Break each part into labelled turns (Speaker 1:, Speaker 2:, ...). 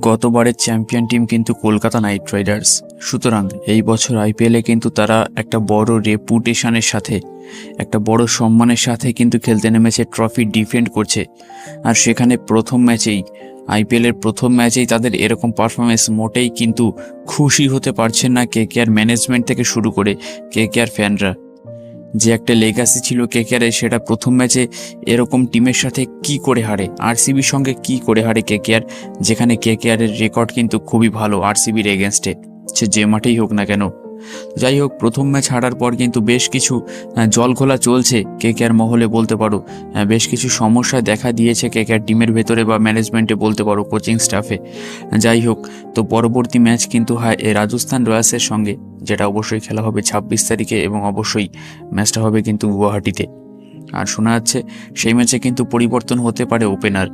Speaker 1: গতবারের champion team কিন্তু Kolkata night Riders. সুতরাং এই বছর আইপিএলে কিন্তু তারা একটা বড় রেপুটেশনের সাথে, একটা বড় সম্মানের সাথে কিন্তু খেলতে নেমেছে, ট্রফি ডিফেন্ড করছে। আর সেখানে প্রথম ম্যাচেই, আইপিএলের প্রথম ম্যাচেই তাদের এরকম পারফরমেন্স মোটেই কিন্তু খুশি হতে পারছেন না কে কে আর ম্যানেজমেন্ট থেকে শুরু করে কে কে আর ফ্যানরা। যে একটা লেগাসি ছিল কেকেআর সেটা প্রথম ম্যাচে এরকম টিমের সাথে কি করে হারে? আরসিবির সঙ্গে কি করে হারে কেকেআর যেখানে কেকেআর এর রেকর্ড কিন্তু খুবই ভালো আরসিবির এগেনস্টে সে যে মাঠেই হোক না কেন। যাই হোক, প্রথম ম্যাচ হারার পর কিন্তু বেশ কিছু জলঘোলা চলছে কেকেআর মহলে বলতে পারো। বেশ কিছু সমস্যা দেখা দিয়েছে কেকেআর টিমের ভেতরে বা ম্যানেজমেন্টে বলতে পারো কোচিং স্টাফে যাই হোক, তো পরবর্তী ম্যাচ কিন্তু হয়, এ রাজস্থান রয়্যালসের সঙ্গে। যেটা অবশ্যই খেলা হবে ছাব্বিশ তারিখে এবং অবশ্যই ম্যাচটা হবে কিন্তু গুয়াহাটিতে। আর শোনা যাচ্ছে, সেই ম্যাচে কিন্তু পরিবর্তন হতে পারে ওপেনার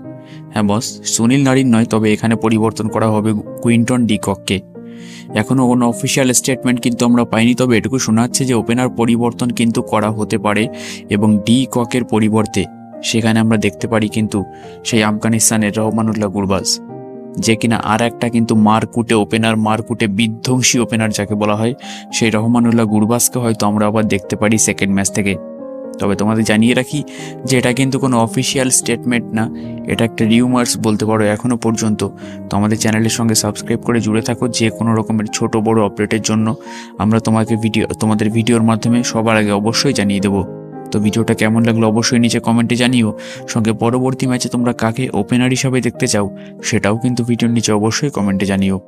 Speaker 1: হ্যাঁ বস সুনীল নারীর নয়, তবে এখানে পরিবর্তন করা হবে কুইন্টন ডিকককে। এখনও কোনো অফিসিয়াল স্টেটমেন্ট কিন্তু আমরা পাইনি, তবে এটুকু শোনা যাচ্ছে যে ওপেনার পরিবর্তন কিন্তু করা হতে পারে এবং ডি ককের পরিবর্তে। সেখানে আমরা দেখতে পারি কিন্তু সেই আফগানিস্তানের রহমানুল্লাহ গুরবাজ। যে কিনা আর একটা কিন্তু মারকুটে ওপেনার মারকুটে বিধ্বংসী ওপেনার যাকে বলা হয়, সেই রহমানুল্লাহ গুরবাজকে হয়তো আমরা আবার দেখতে পারি সেকেন্ড ম্যাচ থেকে। তবে তোমাদের জানিয়ে রাখি যে এটা কিন্তু কোনো অফিসিয়াল স্টেটমেন্ট না, এটা একটা রিউমার্স বলতে পারো এখনও পর্যন্ত। তো আমাদের চ্যানেলের সঙ্গে সাবস্ক্রাইব করে জুড়ে থাকো যে কোনো রকমের ছোট বড় আপডেটের জন্য। আমরা তোমাকে ভিডিও তোমাদের ভিডিওর মাধ্যমে সবার আগে অবশ্যই জানিয়ে দেবো। তো ভিডিওটা কেমন লাগল অবশ্যই নিচে কমেন্টে জানিও। সঙ্গে পরবর্তী ম্যাচে তোমরা কাকে ওপেনার হিসাবে দেখতে চাও, সেটাও কিন্তু ভিডিওর নিচে অবশ্যই কমেন্টে জানিও।